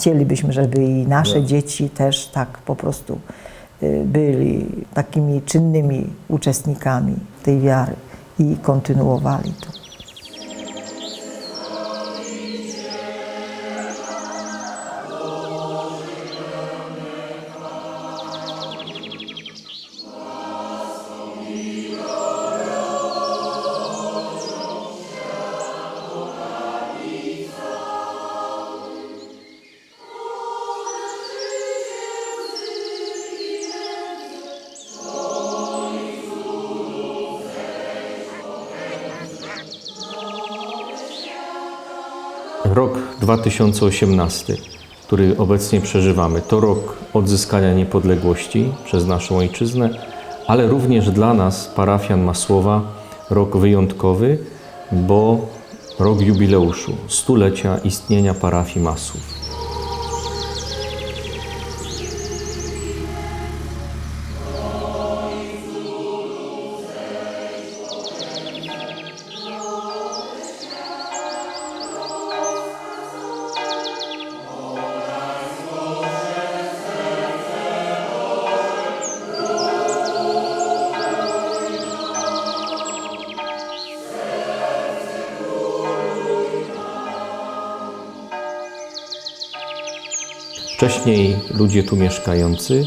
Chcielibyśmy, żeby i nasze dzieci też tak po prostu y, byli takimi czynnymi uczestnikami tej wiary i kontynuowali to. 2018, który obecnie przeżywamy, to rok odzyskania niepodległości przez naszą ojczyznę, ale również dla nas, parafian Masłowa, rok wyjątkowy, bo rok jubileuszu, stulecia istnienia parafii Masłów. Wcześniej ludzie tu mieszkający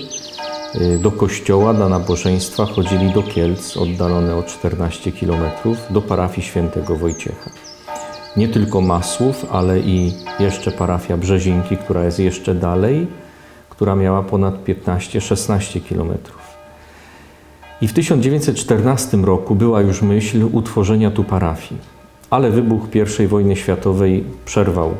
y, do kościoła, na nabożeństwa chodzili do Kielc, oddalone o 14 km, do parafii świętego Wojciecha. Nie tylko Masłów, ale i jeszcze parafia Brzezinki, która jest jeszcze dalej, która miała ponad 15-16 kilometrów. I w 1914 roku była już myśl utworzenia tu parafii, ale wybuch I wojny światowej przerwał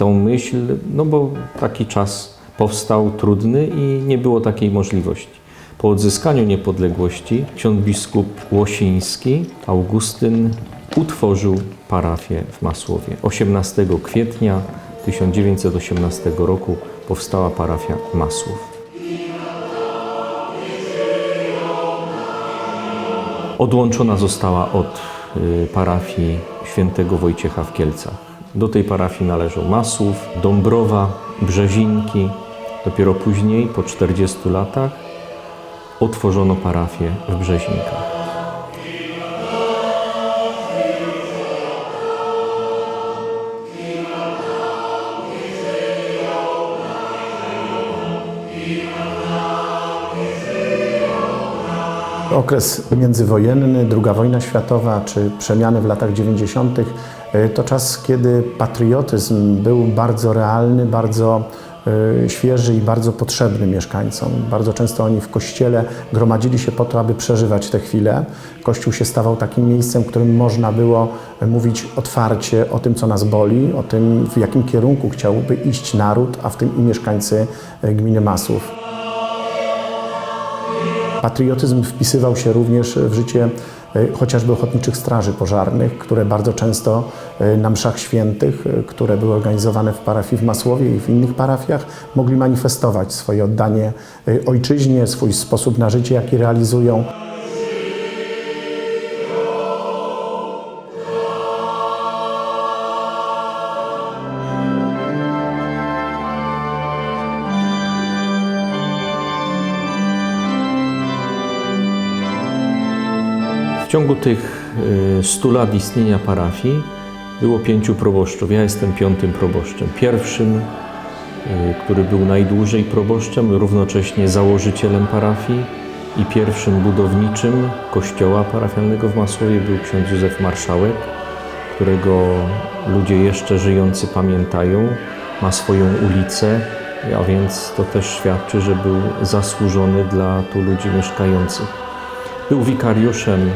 tą myśl, no bo taki czas powstał trudny i nie było takiej możliwości. Po odzyskaniu niepodległości ksiądz biskup Łosiński, Augustyn, utworzył parafię w Masłowie. 18 kwietnia 1918 roku powstała parafia Masłów. Odłączona została od y, parafii świętego Wojciecha w Kielcach. Do tej parafii należą Masłów, Dąbrowa, Brzezinki. Dopiero później, po 40 latach, otworzono parafię w Brzezinkach. Okres międzywojenny, II wojna światowa czy przemiany w latach 90. y, to czas, kiedy patriotyzm był bardzo realny, bardzo y, świeży i bardzo potrzebny mieszkańcom. Bardzo często oni w kościele gromadzili się po to, aby przeżywać te chwile. Kościół się stawał takim miejscem, w którym można było mówić otwarcie o tym, co nas boli, o tym, w jakim kierunku chciałby iść naród, a w tym i mieszkańcy y, gminy Masłów. Patriotyzm wpisywał się również w życie e, chociażby ochotniczych straży pożarnych, które bardzo często e, na mszach świętych, e, które były organizowane w parafii w Masłowie i w innych parafiach, mogli manifestować swoje oddanie e, ojczyźnie, swój sposób na życie, jaki realizują. Ciągu tych y, 100 lat istnienia parafii było pięciu proboszczów. Ja jestem piątym proboszczem. Pierwszym, y, który był najdłużej proboszczem, równocześnie założycielem parafii i pierwszym budowniczym kościoła parafialnego w Masłowie był ksiądz Józef Marszałek, którego ludzie jeszcze żyjący pamiętają. Ma swoją ulicę, a więc to też świadczy, że był zasłużony dla tu ludzi mieszkających. Był wikariuszem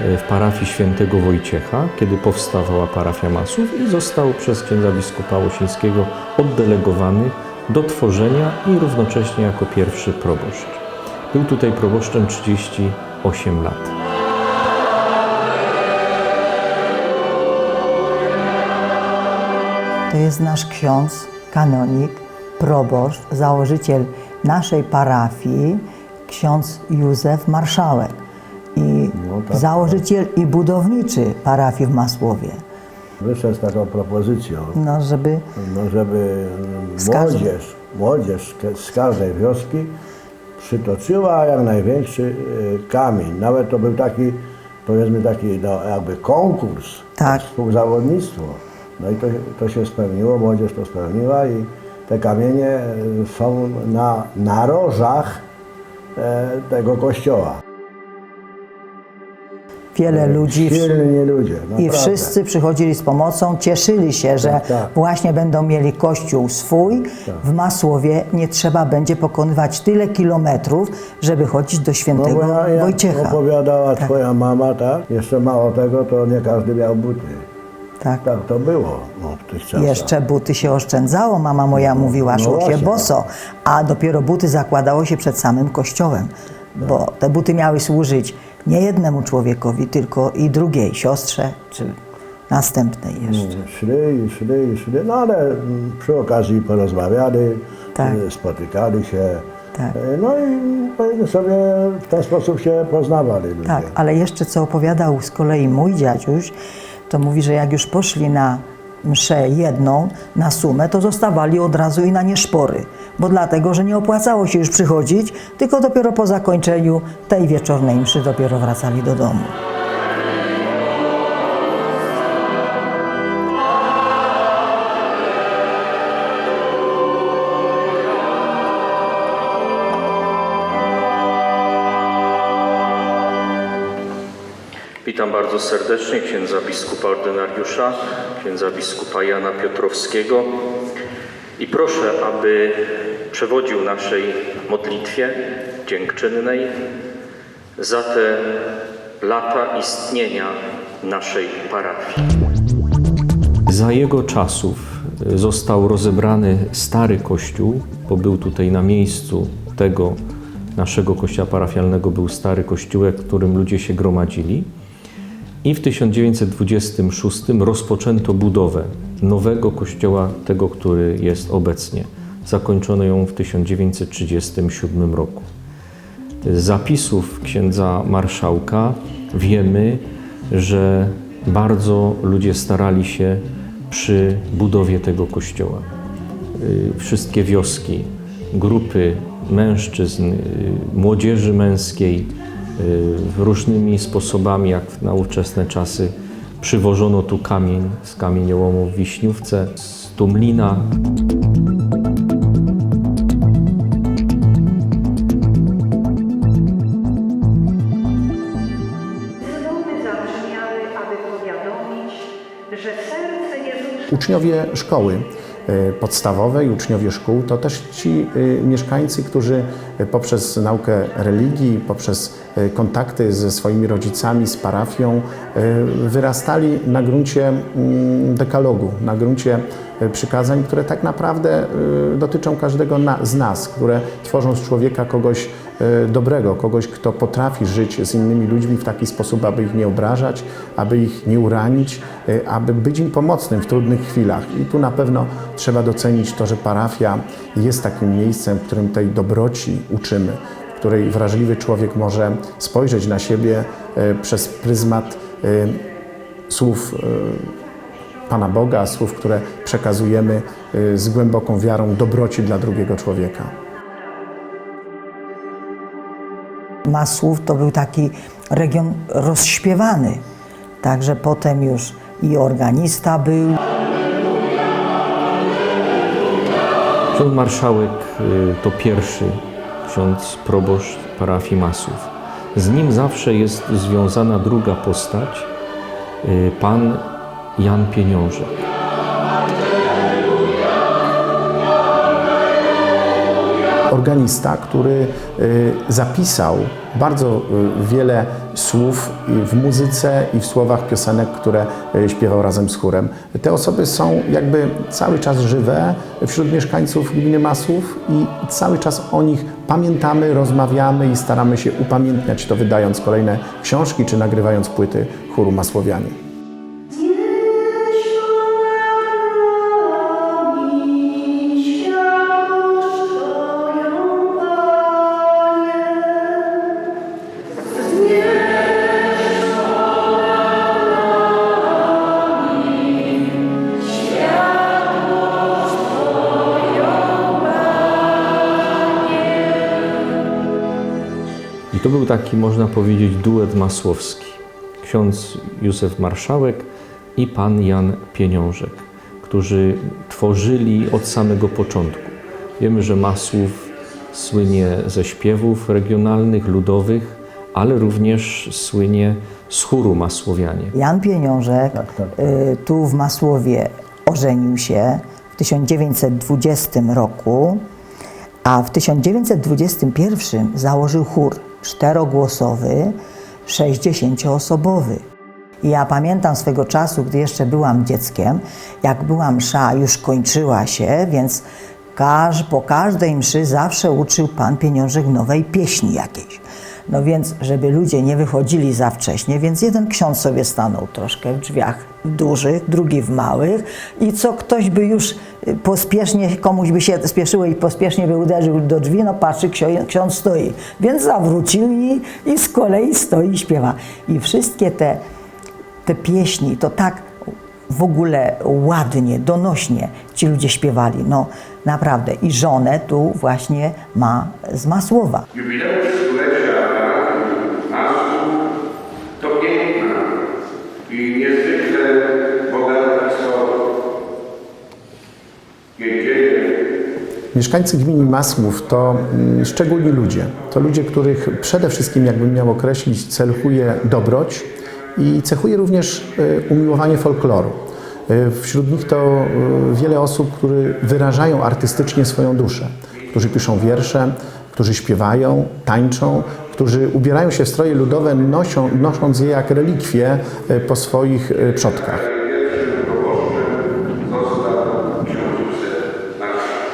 w parafii świętego Wojciecha, kiedy powstawała parafia Masów i został przez księdza biskupa Łosińskiego oddelegowany do tworzenia i równocześnie jako pierwszy proboszcz. Był tutaj proboszczem 38 lat. To jest nasz ksiądz, kanonik, proboszcz, założyciel naszej parafii, ksiądz Józef Marszałek i założyciel i budowniczy parafii w Masłowie. wyszedł z taką propozycją, No, żeby no żeby młodzież, młodzież z- każdej wioski przytoczyła jak największy y, kamień. Nawet to był taki, powiedzmy taki no, jakby konkurs, Tak. współzawodnictwo. No i to, to się spełniło, młodzież to spełniła i te kamienie są na narożach e, tego kościoła. Wiele ludzi Silni ludzie, i wszyscy przychodzili z pomocą, cieszyli się, że Tak, tak. właśnie będą mieli kościół swój. W Masłowie nie trzeba będzie pokonywać tyle kilometrów, żeby chodzić do No świętego bo ja, jak Wojciecha. opowiadała Tak. twoja mama, tak? Jeszcze mało tego, to nie każdy miał buty. Tak. Tak to było no, w tych czasach. Jeszcze buty się oszczędzało, mama moja mówiła, no szło się właśnie. boso, a dopiero buty zakładało się przed samym kościołem, bo te buty miały służyć nie jednemu człowiekowi, tylko i drugiej siostrze, czy następnej jeszcze. Szli szli szli, no ale przy okazji porozmawiali, Tak. spotykali się. Tak. No i powiedzmy sobie w ten sposób się poznawali ludzie. Tak, ale jeszcze co opowiadał z kolei mój dziadziuś, to mówi, że jak już poszli na mszę jedną, na sumę, to zostawali od razu i na nieszpory, bo dlatego, że nie opłacało się już przychodzić, tylko dopiero po zakończeniu tej wieczornej mszy dopiero wracali do domu. Witam bardzo serdecznie księdza biskupa ordynariusza, księdza biskupa Jana Piotrowskiego i proszę, aby przewodził naszej modlitwie dziękczynnej za te lata istnienia naszej parafii. Za jego czasów został rozebrany stary kościół, bo był tutaj na miejscu tego naszego kościoła parafialnego był stary kościółek, w którym ludzie się gromadzili. I w 1926 rozpoczęto budowę nowego kościoła, tego, który jest obecnie. Zakończono ją w 1937 roku. Z zapisów księdza marszałka wiemy, że bardzo ludzie starali się przy budowie tego kościoła. Y, Wszystkie wioski, grupy mężczyzn, y, młodzieży męskiej różnymi sposobami, jak na ówczesne czasy, przywożono tu kamień z kamieniołomu w Wiśniówce, z Tumlina. Dzwony zabrzmiały, aby powiadomić, że serce Jezusa Uczniowie szkoły podstawowej, uczniowie szkół, to też ci e, mieszkańcy, którzy e, poprzez naukę religii, poprzez kontakty ze swoimi rodzicami, z parafią, wyrastali na gruncie mm, dekalogu, na gruncie przykazań, które tak naprawdę dotyczą każdego z nas, które tworzą z człowieka kogoś dobrego, kogoś, kto potrafi żyć z innymi ludźmi w taki sposób, aby ich nie obrażać, aby ich nie uranić, e, aby być im pomocnym w trudnych chwilach. I tu na pewno trzeba docenić to, że parafia jest takim miejscem, w którym tej dobroci uczymy, w której wrażliwy człowiek może spojrzeć na siebie e, przez pryzmat e, słów e, Pana Boga, słów, które przekazujemy e, z głęboką wiarą dobroci dla drugiego człowieka. Masłów to był taki region rozśpiewany. Także potem już i organista był. Ksiądz marszałek y, to pierwszy ksiądz proboszcz parafii Masów. Z nim zawsze jest związana druga postać, y, pan Jan Pieniążek. Organista, który y, zapisał bardzo y, wiele słów w muzyce i w słowach piosenek, które y, śpiewał razem z chórem. Te osoby są jakby cały czas żywe wśród mieszkańców gminy Masłów i cały czas o nich pamiętamy, rozmawiamy i staramy się upamiętniać to, wydając kolejne książki czy nagrywając płyty chóru Masłowianie. Taki, można powiedzieć, duet masłowski. Ksiądz Józef Marszałek i pan Jan Pieniążek, którzy tworzyli od samego początku. Wiemy, że Masłów słynie ze śpiewów regionalnych, ludowych, ale również słynie z chóru Masłowianie. Jan Pieniążek Tak, tak, y, tu w Masłowie ożenił się w 1920 roku, a w 1921 założył chór czterogłosowy, 60-osobowy. I ja pamiętam swego czasu, gdy jeszcze byłam dzieckiem, jak była msza, już kończyła się, więc każ, po każdej mszy zawsze uczył Pan Pieniążek nowej pieśni jakiejś. No więc, żeby ludzie nie wychodzili za wcześnie, więc jeden ksiądz sobie stanął troszkę w drzwiach dużych, drugi w małych i co ktoś by już y, pospiesznie, komuś by się spieszyło i pospiesznie by uderzył do drzwi, no patrzy, ksiądz stoi. Więc zawrócił i, i z kolei stoi i śpiewa. I wszystkie te, te pieśni to tak w ogóle ładnie, donośnie ci ludzie śpiewali. No naprawdę. I żonę tu właśnie ma z Masłowa. Jubileusz stulecia Masłów to piękna i niezwykle bogata historia. Jej dzieje Mieszkańcy gminy Masłów to mm, szczególni ludzie. To ludzie, których przede wszystkim, jakbym miał określić, cechuje dobroć i cechuje również y, umiłowanie folkloru. Y, Wśród nich to y, wiele osób, które wyrażają artystycznie swoją duszę, którzy piszą wiersze, którzy śpiewają, tańczą, którzy ubierają się w stroje ludowe, nosią, nosząc je jak relikwie po swoich przodkach. pierwszym proboszczem został ksiądz Józef Marszałek.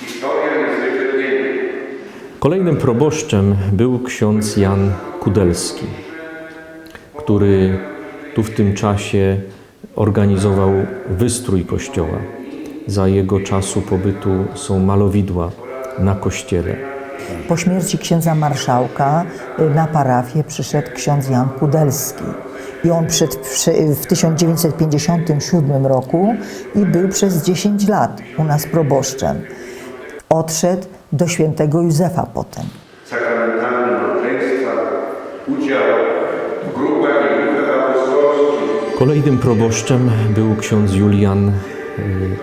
Historia niezwykle piękna. Kolejnym proboszczem był ksiądz Jan Kudelski, który tu w tym czasie organizował wystrój kościoła. Za jego czasu pobytu są malowidła na kościele. Po śmierci księdza marszałka y, na parafię przyszedł ksiądz Jan Kudelski. I on przed, w 1957 roku i był przez 10 lat u nas proboszczem. Odszedł do świętego Józefa potem. Sakramentalne małżeństwa, udział w grupach i. Kolejnym proboszczem był ksiądz Julian y,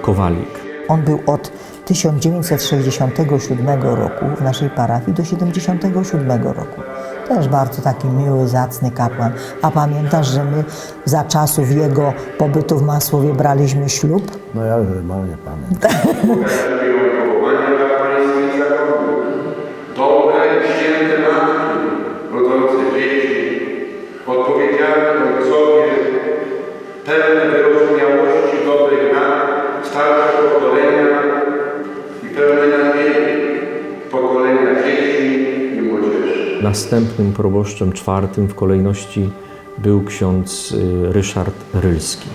Kowalik. On był od 1967 roku w naszej parafii do 1977 roku. Też bardzo taki miły, zacny kapłan. A pamiętasz, że my za czasów jego pobytu w Masłowie braliśmy ślub? No ja normalnie pamiętam. Następnym proboszczem, czwartym w kolejności, był ksiądz y, Ryszard Rylski.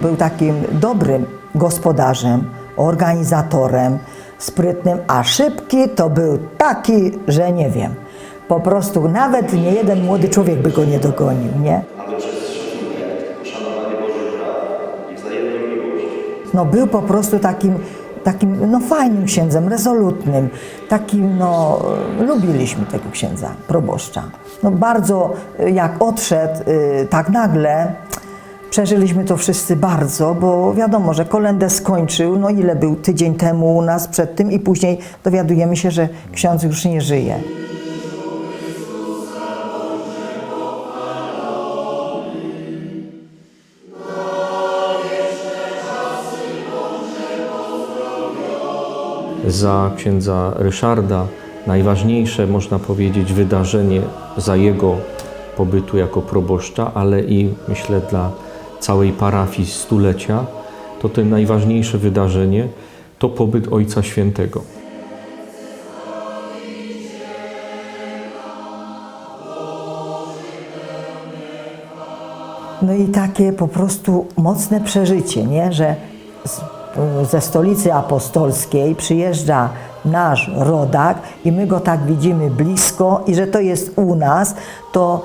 Był takim dobrym gospodarzem, organizatorem, sprytnym, a szybki to był taki, że nie wiem. Po prostu nawet nie jeden młody człowiek by go nie dogonił, nie? No był po prostu takim, takim no fajnym księdzem, rezolutnym, takim no, lubiliśmy tego księdza, proboszcza. No bardzo, y, jak odszedł y, tak nagle, przeżyliśmy to wszyscy bardzo, bo wiadomo, że kolendę skończył, no ile był tydzień temu u nas przed tym i później dowiadujemy się, że ksiądz już nie żyje. Za księdza Ryszarda najważniejsze, można powiedzieć, wydarzenie za jego pobytu jako proboszcza, ale i myślę dla całej parafii stulecia, to to najważniejsze wydarzenie to pobyt Ojca Świętego. No i takie po prostu mocne przeżycie, nie? że ze stolicy apostolskiej przyjeżdża nasz rodak i my go tak widzimy blisko i że to jest u nas, to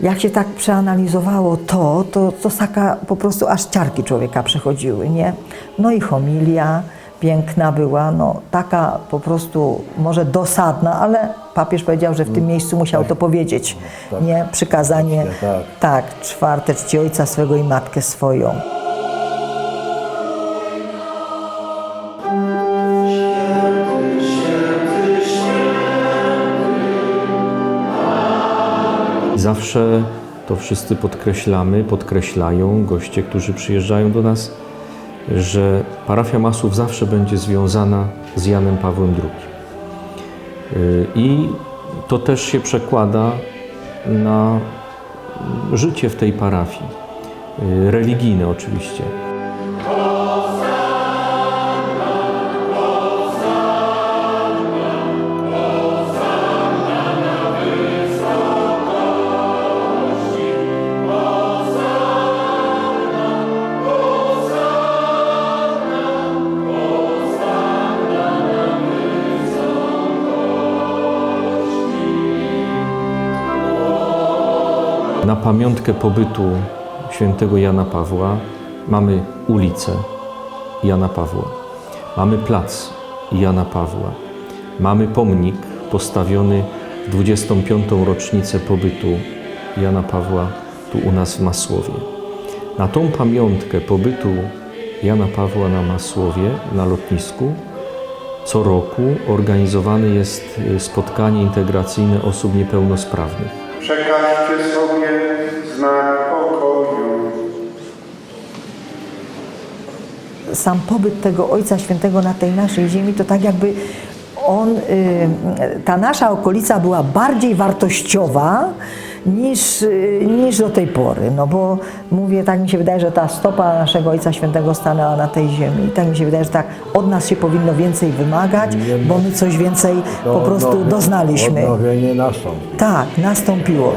jak się tak przeanalizowało to, to, to taka po prostu aż ciarki człowieka przechodziły, nie? No i homilia, piękna była, no taka po prostu może dosadna, ale papież powiedział, że w tym miejscu musiał to powiedzieć. Nie, przykazanie, tak. tak, czwarte czci ojca swego i matkę swoją. Zawsze to wszyscy podkreślamy, podkreślają goście, którzy przyjeżdżają do nas, że parafia Masłów zawsze będzie związana z Janem Pawłem II. Y, I to też się przekłada na życie w tej parafii. Y, Religijne oczywiście. Pamiątkę pobytu świętego Jana Pawła mamy ulicę Jana Pawła, mamy plac Jana Pawła, mamy pomnik postawiony w 25. rocznicę pobytu Jana Pawła tu u nas w Masłowie. Na tą pamiątkę pobytu Jana Pawła na Masłowie, na lotnisku, co roku organizowane jest y, spotkanie integracyjne osób niepełnosprawnych. Sam pobyt tego Ojca Świętego na tej naszej ziemi, to tak jakby on, y, ta nasza okolica była bardziej wartościowa niż, y, niż do tej pory. No bo mówię, tak mi się wydaje, że ta stopa naszego Ojca Świętego stanęła na tej ziemi. I tak mi się wydaje, że tak od nas się powinno więcej wymagać, bo my coś więcej po prostu doznaliśmy. Odnowienie nastąpi. Tak, nastąpiło.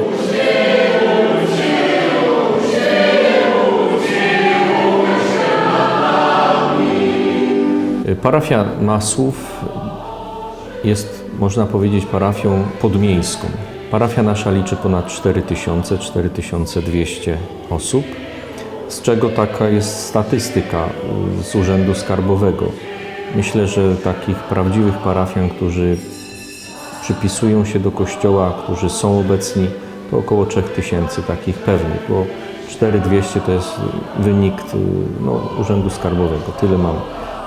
Parafia Masłów jest, można powiedzieć, parafią podmiejską. Parafia nasza liczy ponad 4000, 4200 osób, z czego taka jest statystyka z Urzędu Skarbowego. Myślę, że takich prawdziwych parafian, którzy przypisują się do kościoła, którzy są obecni, to około 3000 takich pewnych, bo 4200 to jest wynik y, no, Urzędu Skarbowego, tyle mamy.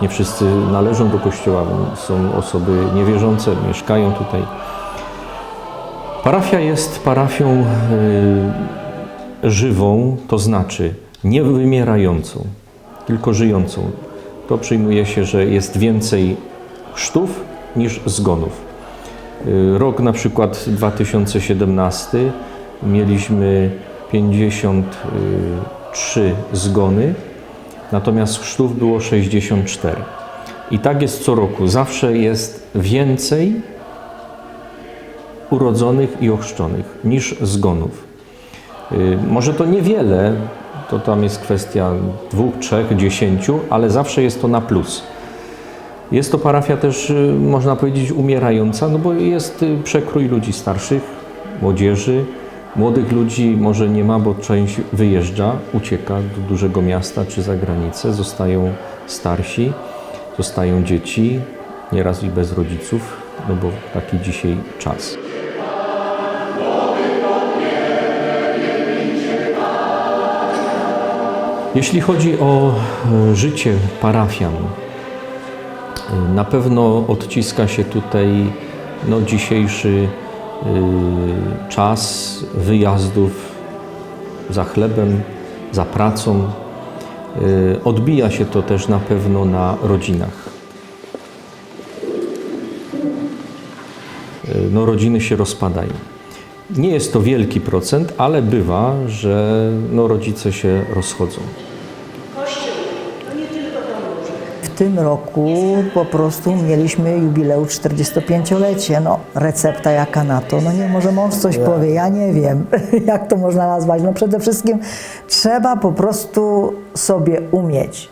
Nie wszyscy należą do kościoła, są osoby niewierzące, mieszkają tutaj. Parafia jest parafią y, żywą, to znaczy nie wymierającą, tylko żyjącą. To przyjmuje się, że jest więcej chrztów niż zgonów. Y, Rok na przykład 2017 mieliśmy 53 zgony, natomiast chrztów było 64. I tak jest co roku. Zawsze jest więcej urodzonych i ochrzczonych niż zgonów. Y, Może to niewiele, to tam jest kwestia dwóch, trzech, dziesięciu, ale zawsze jest to na plus. Jest to parafia też, y, można powiedzieć, umierająca, no bo jest y, przekrój ludzi starszych, młodzieży. Młodych ludzi może nie ma, bo część wyjeżdża, ucieka do dużego miasta czy za granicę. Zostają starsi, zostają dzieci, nieraz i bez rodziców, no bo taki dzisiaj czas. Jeśli chodzi o e, życie parafian, e, na pewno odciska się tutaj no, dzisiejszy czas wyjazdów za chlebem, za pracą. Y, odbija się to też na pewno na rodzinach. Y, no, rodziny się rozpadają. Nie jest to wielki procent, ale bywa, że no, rodzice się rozchodzą. W tym roku po prostu mieliśmy jubileusz 45-lecie. No, recepta jaka na to? No nie, może mąż coś powie, ja nie wiem, jak to można nazwać. No przede wszystkim trzeba po prostu sobie umieć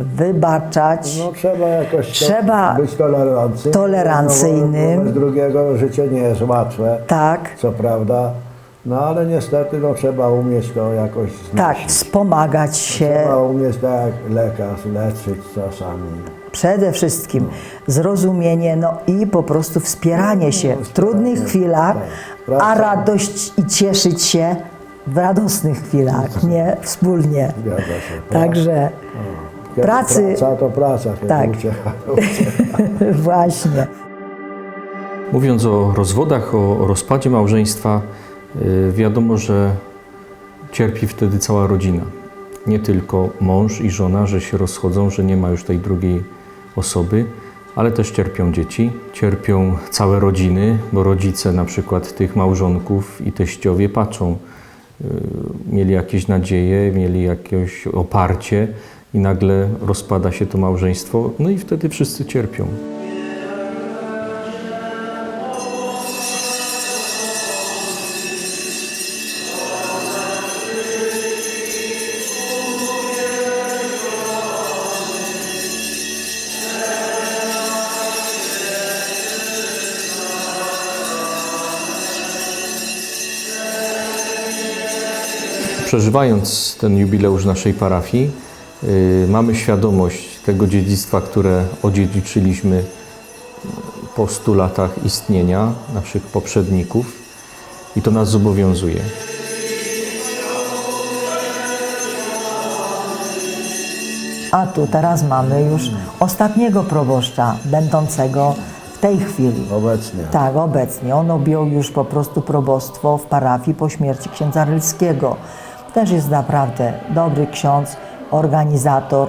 wybaczać. No trzeba jakoś to- Trzeba być tolerancyjnym. tolerancyjnym. No, wobec drugiego życie nie jest łatwe, Tak, co prawda. No ale niestety no, trzeba umieć to jakoś tak, znosić. wspomagać się, Trzeba umieć tak jak lekarz leczyć czasami. Przede wszystkim zrozumienie, no i po prostu wspieranie się w trudnych chwilach, tak. a radość i cieszyć się w radosnych chwilach, nie? Wspólnie. Zgadza się. Także Kiedy pracy, Praca to praca, kiedy Tak. uciecha, to uciecha. właśnie. Mówiąc o rozwodach, o rozpadzie małżeństwa, wiadomo, że cierpi wtedy cała rodzina. Nie tylko mąż i żona, że się rozchodzą, że nie ma już tej drugiej osoby, ale też cierpią dzieci, cierpią całe rodziny, bo rodzice na przykład tych małżonków i teściowie patrzą, y, mieli jakieś nadzieje, mieli jakieś oparcie i nagle rozpada się to małżeństwo, no i wtedy wszyscy cierpią. Przeżywając ten jubileusz naszej parafii, y, mamy świadomość tego dziedzictwa, które odziedziczyliśmy po 100 latach istnienia naszych poprzedników i to nas zobowiązuje. A tu teraz mamy już ostatniego proboszcza, będącego w tej chwili. Obecnie. Tak, obecnie. On objął już po prostu probostwo w parafii po śmierci księdza Rylskiego. Też jest naprawdę dobry ksiądz, organizator,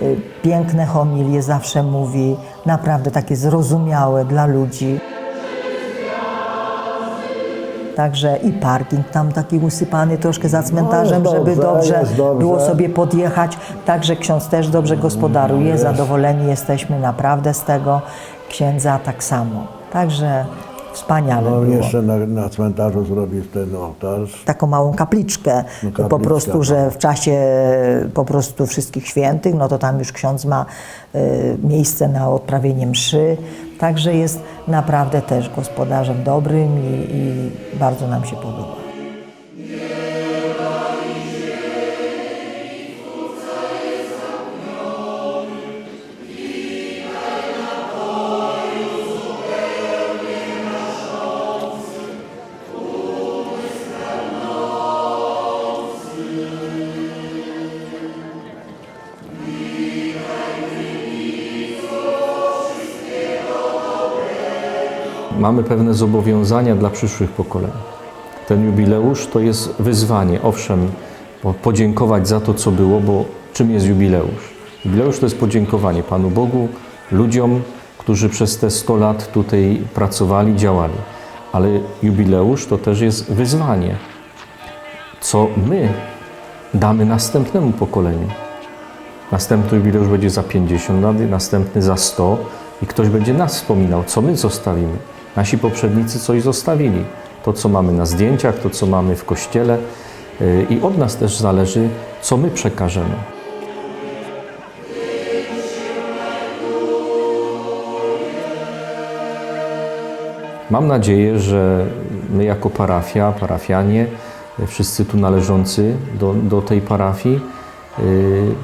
y, piękne homilie zawsze mówi, naprawdę takie zrozumiałe dla ludzi. Także i parking tam taki usypany troszkę za cmentarzem, jest żeby dobrze, dobrze jest dobrze. było sobie podjechać. Także ksiądz też dobrze gospodaruje, zadowoleni jesteśmy naprawdę z tego. Księdza tak samo. Także wspaniale No było. jeszcze na, na cmentarzu zrobić ten ołtarz. Taką małą kapliczkę, No, po prostu, że w czasie po prostu wszystkich świętych, no to tam już ksiądz ma y, miejsce na odprawienie mszy. Także jest naprawdę też gospodarzem dobrym i, i bardzo nam się podoba. Mamy pewne zobowiązania dla przyszłych pokoleń. Ten jubileusz to jest wyzwanie, owszem, po- podziękować za to, co było, bo czym jest jubileusz? Jubileusz to jest podziękowanie Panu Bogu, ludziom, którzy przez te 100 lat tutaj pracowali, działali. Ale jubileusz to też jest wyzwanie, co my damy następnemu pokoleniu. Następny jubileusz będzie za 50 lat, następny za 100 i ktoś będzie nas wspominał, co my zostawimy. Nasi poprzednicy coś zostawili. To, co mamy na zdjęciach, to, co mamy w kościele yy, i od nas też zależy, co my przekażemy. Mam nadzieję, że my jako parafia, parafianie, wszyscy tu należący do, do tej parafii, yy,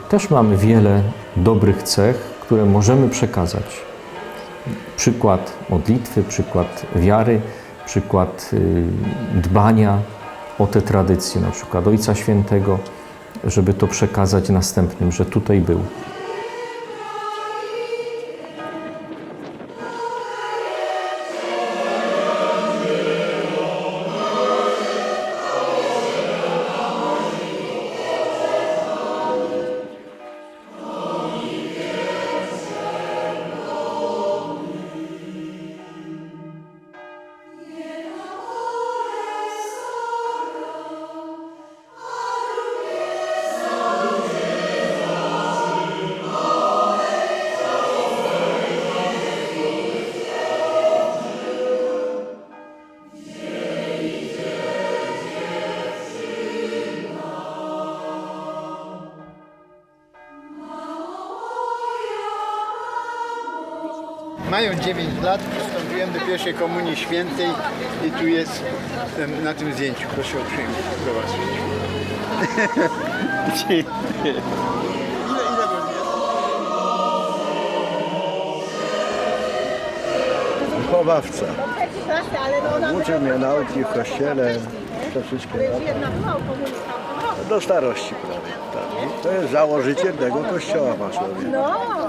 też mamy wiele dobrych cech, które możemy przekazać. Przykład modlitwy, przykład wiary, przykład yy, dbania o te tradycje, na przykład Ojca Świętego, żeby to przekazać następnym, że tutaj był. mając 9 lat przystąpiłem do pierwszej komunii świętej i tu jest na tym zdjęciu. Proszę uprzejmie zobaczyć. Dziękuję. Wychowawca. Uczy mnie nauki w kościele, to wszystkie lata. Do starości prawie. Tak. To jest założyciel tego kościoła masłowie. No.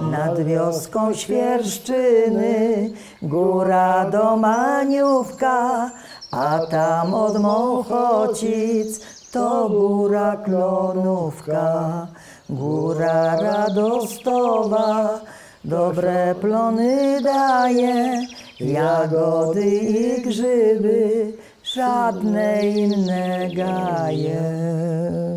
Nad wioską Świerszczyny, góra do Maniówka, a tam od Mochocic to góra Klonówka. Góra Radostowa, dobre plony daje, jagody i grzyby, żadne inne gaje.